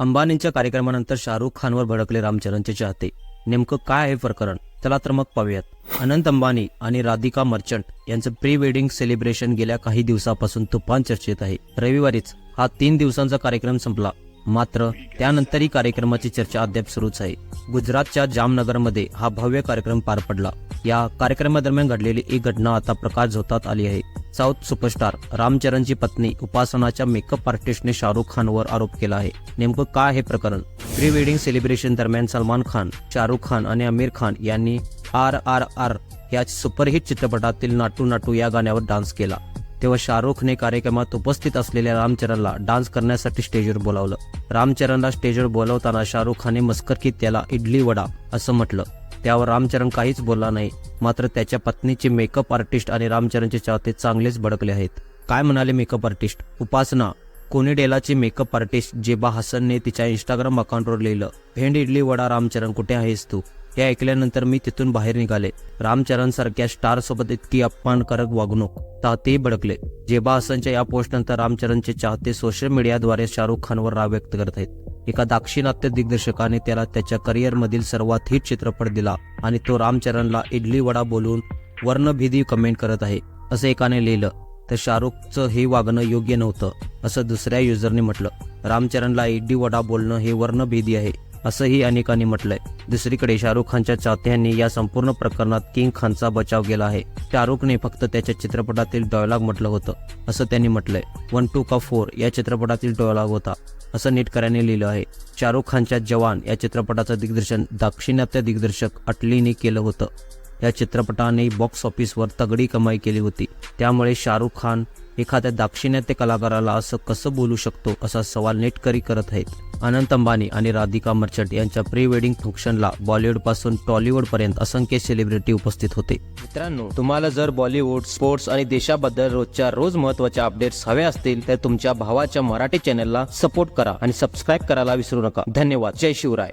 अंबानींच्या कार्यक्रमानंतर शाहरुख खानवर भडकले रामचरणचे चाहते. नेमकं काय आहे प्रकरण? चला तर मग पाहूयात. अनंत अंबानी आणि राधिका मर्चंट यांचं प्री वेडिंग सेलिब्रेशन गेल्या काही दिवसापासून तुफान चर्चेत आहे. रविवारीच हा तीन दिवसांचा कार्यक्रम संपला. मात्र त्यानंतरही कार्यक्रमाची चर्चा अद्याप सुरूच आहे. गुजरातच्या जामनगरमध्ये हा भव्य कार्यक्रम पार पडला. या कार्यक्रमादरम्यान घडलेली एक घटना आता प्रकाश झोतात आली आहे. साऊथ सुपरस्टार रामचरणची पत्नी उपासनाच्या मेकअप आर्टिस्टने शाहरुख खानवर आरोप केला आहे. नेमकं काय हे प्रकरण? प्री वेडिंग सेलिब्रेशन दरम्यान सलमान खान शाहरुख खान आणि आमिर खान यांनी आर आर आर या सुपरहिट चित्रपटातील नाटू नाटू या गाण्यावर डान्स केला. तेव्हा शाहरुखने कार्यक्रमात उपस्थित असलेल्या रामचरणला डान्स करण्यासाठी स्टेजवर बोलावलं. रामचरणला स्टेजवर बोलवताना शाहरुख खानने मस्करकीत त्याला इडली वडा असं म्हटलं. त्यावर रामचरण काहीच बोलला नाही. मात्र त्याच्या पत्नीचे मेकअप आर्टिस्ट आणि रामचरणचे चाहते चांगलेच भडकले आहेत. काय म्हणाले मेकअप आर्टिस्ट उपासना. कोनिडेलाचे मेकअप आर्टिस्ट जेबा हसनने तिच्या इंस्टाग्राम अकाउंटवर लिहिलं भेंड इडली वडा रामचरण कुठे आहेस तू? हे ऐकल्यानंतर मी तिथून बाहेर निघाले. रामचरण सारख्या स्टार सोबत इतकी अपमानकारक वागणूक. चाहतेही भडकले. जेबा हसनच्या या पोस्ट नंतर रामचरणचे चाहते सोशल मीडियाद्वारे शाहरुख खानवर राग व्यक्त करत आहेत. एका दाक्षिणात्य दिग्दर्शकाने त्याला त्याच्या करिअरमधील सर्वात हिट चित्रपट दिला आणि तो रामचरणला इडली वडा बोलून वर्णभेदी कमेंट करत आहे असं एकाने लिहिलं. तर शाहरुखचं हे वागणं योग्य नव्हतं असं दुसऱ्या युजरने म्हटलं. रामचरणला इडली वडा बोलणं हे वर्णभेदी आहे. असंही अनेकांनी म्हटलंय. दुसरीकडे शाहरुख खानच्या चाहत्यांनी या संपूर्ण प्रकरणात किंग खानचा बचाव केला आहे. शाहरुखने फक्त त्याच्या चित्रपटातील डॉयलॉग म्हटलं होतं असं त्यांनी म्हटलंय. वन टू का फोर या चित्रपटातील डॉयलॉग होता असं नेटकऱ्याने लिहिलं आहे. शाहरुख खानच्या जवान या चित्रपटाचं दिग्दर्शन दाक्षिणात्य दिग्दर्शक अटलीने केलं होतं. या चित्रपटाने बॉक्स ऑफिसवर तगडी कमाई केली होती. त्यामुळे शाहरुख खान एखाद्या दाक्षिणात्य कलाकाराला असं कसं बोलू शकतो असा सवाल नेटकरी करत आहेत. अनंत अंबानी आणि राधिका मर्चंट यांच्या प्री वेडिंग फंक्शनला बॉलिवूडपासून टॉलिवूड पर्यंत असंख्य सेलिब्रिटी उपस्थित होते. मित्रांनो तुम्हाला जर बॉलिवूड स्पोर्ट्स आणि देशाबद्दल रोजच्या रोज महत्त्वाच्या अपडेट्स हव्या असतील तर तुमच्या भावाच्या मराठी चॅनलला सपोर्ट करा आणि सबस्क्राईब करायला विसरू नका. धन्यवाद. जय शिवराय.